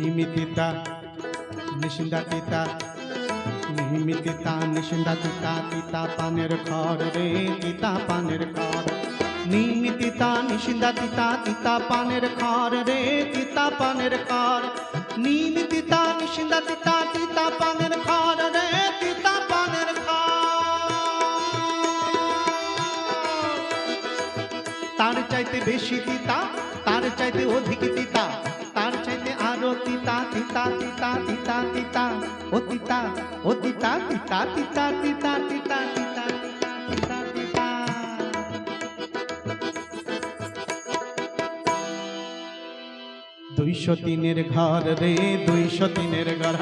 নিমিতিতা নিশিন্দা তিতা নিমিতিতা নিশিন্দা তিতা পানের ঘর রে, তিতা পানের ঘর নিমিতিতা নিশিন্দা তিতা পানের ঘর রে, তিতা পানের ঘর নিমিতিতা নিশিন্দা তিতা তিতা পানের ঘর রে, তিতা তার চাইতে বেশি তিতা, তার চাইতে অধিক তিতা। তিতা তিতা তিতা তিতা তিতা। ও তিতা ও তিতা তিতা তিতা তিতা তিতা তিতা দুইশো তিনের ঘর রে, দুইশো তিনের ঘর।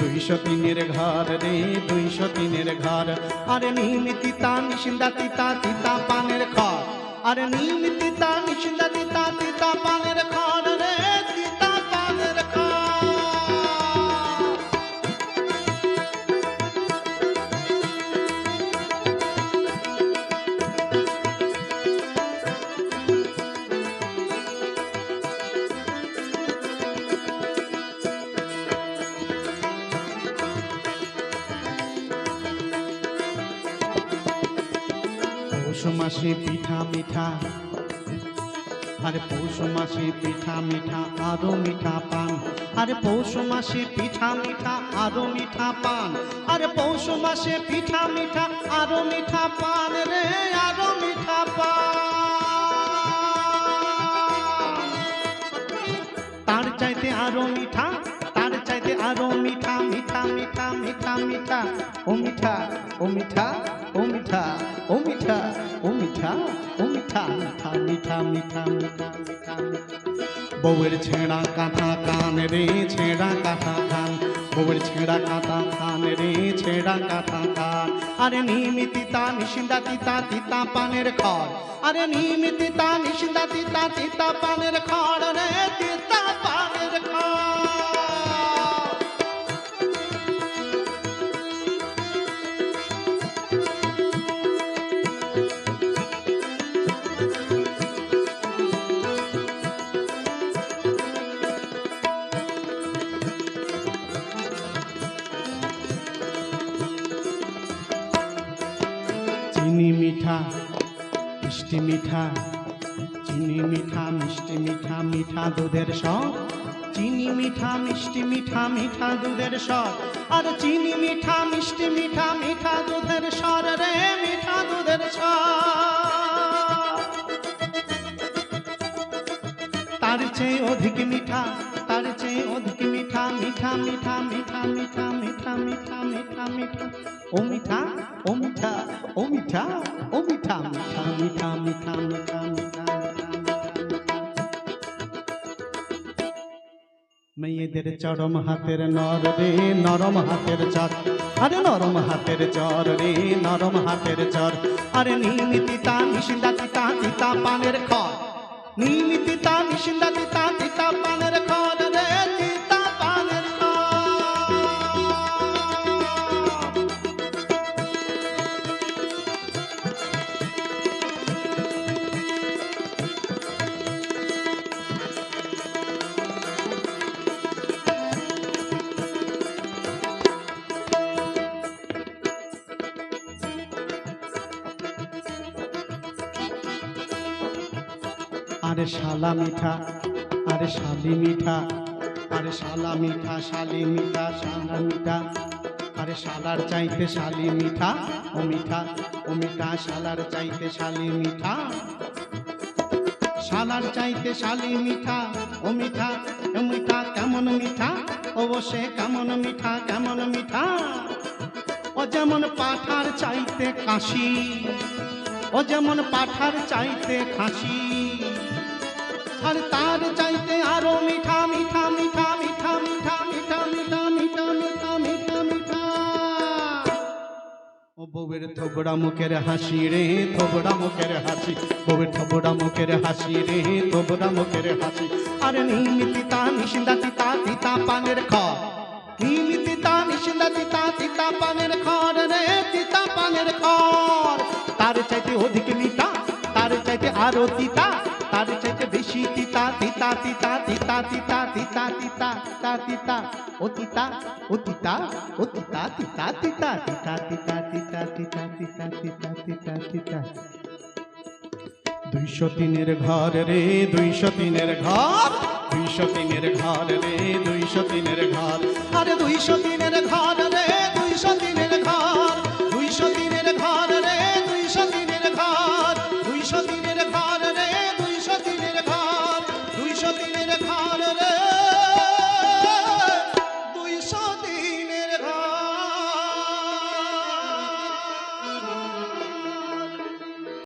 দুইশো তিনের ঘর রে, দুইশো তিনের ঘর। আরে নিমিতিতা নিশিন্দা তিতা তিতা পানের খড়। আরে নিমিতিতা নিশিন্দা তিতা তিতা পানের খড় রে মাসে পিঠা মিঠা। আরে পৌষ মাসে পিঠা মিঠা, আরও মিঠা পান। আরে পৌষ মাসে পিঠা মিঠা, আরও মিঠা পান। আরে পৌষ মাসে পিঠা মিঠা, আরও মিঠা পান রে, আরও মিঠা পান। তার চাইতে আরও মিঠা, তার চাইতে আরও মিঠা মিঠা মিঠা মিঠা মিঠা। ও মিঠা ও মিঠা ও মিঠা। বউয়ের ছেঁড়া কাঁথা কান রে, ছেঁড়া কাঁথা কান। বউয়ের ছেঁড়া কাঁথা কান রে, ছেঁড়া কাঁথা কান। আরে নিমিতিতা নিশিন্দা তিতা তিতা পানের খড়। আরে নিমিতিতা নিশিন্দা তিতা তিতা পানের খড় রে তিতা পানের খড়। চিনি মিঠা, মিষ্টি মিঠা, চিনি মিঠা, মিষ্টি মিঠা মিঠা দুধের সব চিনি মিঠা, মিষ্টি মিঠা মিঠা দুধের স্বর আর চিনি মিঠা, মিষ্টি মিঠা মিঠা দুধের স্বর রে, মিঠা দুধের স্বর তার চেয়ে অধিক মিঠা, তার চেয়ে অধিক মিঠা মিঠা মিঠা মিঠা মিঠা মিঠা মিঠা মিঠা মিঠা, ও মিঠা মিঠা, ও মিঠা মিঠা মিঠা মিঠা মিঠা মিঠা মেয়েদের চরম হাতের নর রে, নরম হাতের চর। আরে নরম হাতের চর রে, নরম হাতের চর। আরে নিমিতিতা নিশিন্দা তিতা তিতা পানের খর। নিমিতিতা নিশিন্দা তিতা আরে শালা মিঠা, আরে শালি মিঠা, আরে শালা মিঠা, শালি মিঠা, শালা মিঠা, আরে শালার চাইতে শালি মিঠা, ও মিঠা ও মিঠা, শালার চাইতে শালি মিঠা। শালার চাইতে শালি মিঠা, ও মিঠা ও মিঠা কেমন মিঠা অবশ্যই কেমন মিঠা কেমন মিঠা। ও যেমন পাঠার চাইতে কাশি, ও যেমন পাঠার চাইতে খাসি। আর তার চাইতে আরও মিঠা মিঠা মিঠা মিঠা মিঠা মিঠা মিঠা মিঠা মিঠা মিঠা মিঠা ও বউয়ের থবড়া মুখের হাসি রে থবড়া মুখের হাসি বউয়ের থবড়া মুখের হাসি রে থবড়া মুখের হাসি আরে নিমিতিতা নিশিন্দা তিতা তিতা পানের খড় নিমিতিতা নিশিন্দা তিতা তিতা পানের খড় রে তিতা পানের খড় তার চাইতে অধিক মিঠা তার চাইতে আরও তিতা তিতা তিতা তিতা তিতা তিতা তিতা তিতা তিতা ও তিতা ও তিতা ও তিতা তিতা তিতা তিতা তিতা তিতা তিতা তিতা তিতা তিনের ঘর রে দুইশো তিনের ঘর দুইশো তিনের ঘর রে দুইশো তিনের ঘর আরে দুইশো তিনের ঘর রে দুইশো তিনের